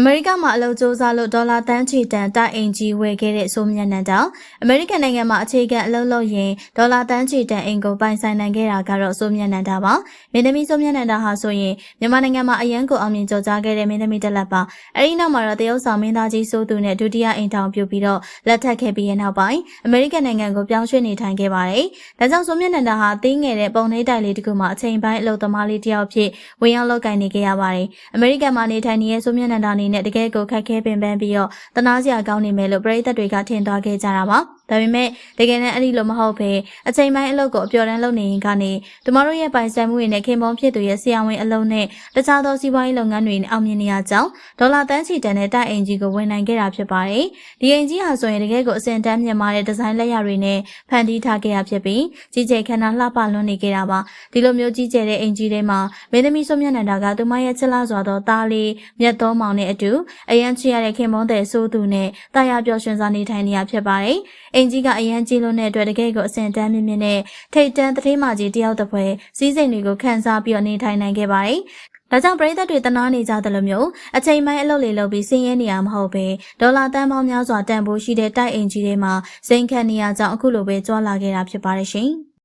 အမေရိကမှာအလုပ်စူးစမ်းလို့ဒေါ်လာတန်းချီတန်တိုက်အင်ကြီးဝယ်ခဲ့တဲ့ဆိုမြတ်နန္ဒာအမေရိကန်နိုင်ငံမှာအခြေခံအလုပ်လုပ်ရင်ဒေါ်လာတန်းချီတန်အင်ကိုပိုင်ဆိုင်နိုင်ခဲ့တာကတော့ဆိုမြတ်နန္ဒာပါမင်းသမီးဆိုမြတ်နန္ဒာဟာဆိုရင်မြန်မာနိုင်ငံမှာအရန်ကိုအောင်မြင်ကြော်ကြားခဲ့တဲ့မင်းသမီးတစ်လက်ပါအဲဒီနောက်မှာတော့တရုတ်ဆောင်မင်းသားကြီးစိုးသူနဲ့ဒုတိယအိမ်ထောင်ပြုပြီးတော့လက်ထပ်ခဲ့ပြီးရဲ့နောက်ပိုင်းအမေရိကန်နိုင်ငံကိုပြောင်းရွှေ့နေထိုင်ခဲ့ပါတယ်ဒါကြောင့်ဆိုမြတ်နန္ဒာဟာတင်းငယ်တဲ့ပုံနှိပ်တိုင်လေးတစ်ခုမှာအချိန်ပိုင်းအလုပ်သမားလေးတစ်ယောက်ဖြစ်ဝင်ရောက်လုပ်ကိုင်နေခဲ့ရပါတယ်အမေရိကန်မှာနေထိုင်နေတဲ့ဆိုမြတ်နန္ဒာအနေနဲ့တကယ်ကိုခက်ခဲပင်ပန်းပြီးတော့တနာစရာကောင်းနေမယ်လို့ပရိသတ်တွေကထင်သွားခဲ့ကြတာပါ ဒါပေမဲ့တကယ်နဲ့အဲ့ဒီလိုမဟုတ်ဘဲအချိန်ပိုင်းအလုပ်ကိုအပျော်တမ်းလုပ်နေရင်ကနေကျမတို့ရဲ့ပိုင်ဆိုင်မှုတွေနဲ့ခင်ပွန်းဖြစ်သူရဲ့ဆရာဝန်အလုပ်နဲ့တခြားသောစီးပွားရေးလုပ်ငန်းတွေနဲ့အောင်မြင်နေရကြောင်းဒေါ်လာတန်းချီတန်တဲ့တိုက်အင်ကြီးကိုဝင်နိုင်ခဲ့တာဖြစ်ပါတယ်။ဒီအင်ကြီးဟာဆိုရင်တကယ်ကိုအစင်တန်းမြင့်မားတဲ့ဒီဇိုင်းလက်ရာတွေနဲ့ဖန်တီးထားခဲ့ရဖြစ်ပြီးကြီးကျယ်ခမ်းနားလှပလွန်းနေခဲ့တာပါ။ဒီလိုမျိုးကြီးကျယ်တဲ့အင်ကြီးတွေမှာမင်းသမီးဆိုမျက်နှာတာကသူမရဲ့ချစ်လာစွာသောသားလေးမြတ်သောမောင်နဲ့အတူအရန်ချစ်ရတဲ့ခင်ပွန်းတဲ့ဆိုးသူနဲ့တာယာပျော်ရွှင်စွာနေထိုင်နေရဖြစ်ပါတယ်။အင်ကြီးကအရန်ကြီးလွန်းတဲ့အတွက်တကယ်ကိုအစင်တန်းမြင့်မြင့်နဲ့ထိတ်တန်းသတင်းမာကြီးတယောက်တစ်ဖွဲစီးစိမ်တွေကိုခန်းစားပြီးတော့နေထိုင်နိုင်ခဲ့ပါတယ်။ဒါကြောင့်ပရိသတ်တွေတနာနေကြတယ်လို့မျိုးအချိန်ပိုင်းအလုပ်လေးလုပ်ပြီးစင်းရဲနေရမဟုတ်ပဲဒေါ်လာတန်ပေါင်းများစွာတန်ဖိုးရှိတဲ့တိုက်အိမ်ကြီးတွေမှာစိန်ခံနေရကြောင်းအခုလိုပဲကြွားလာခဲ့တာဖြစ်ပါတယ်ရှင်။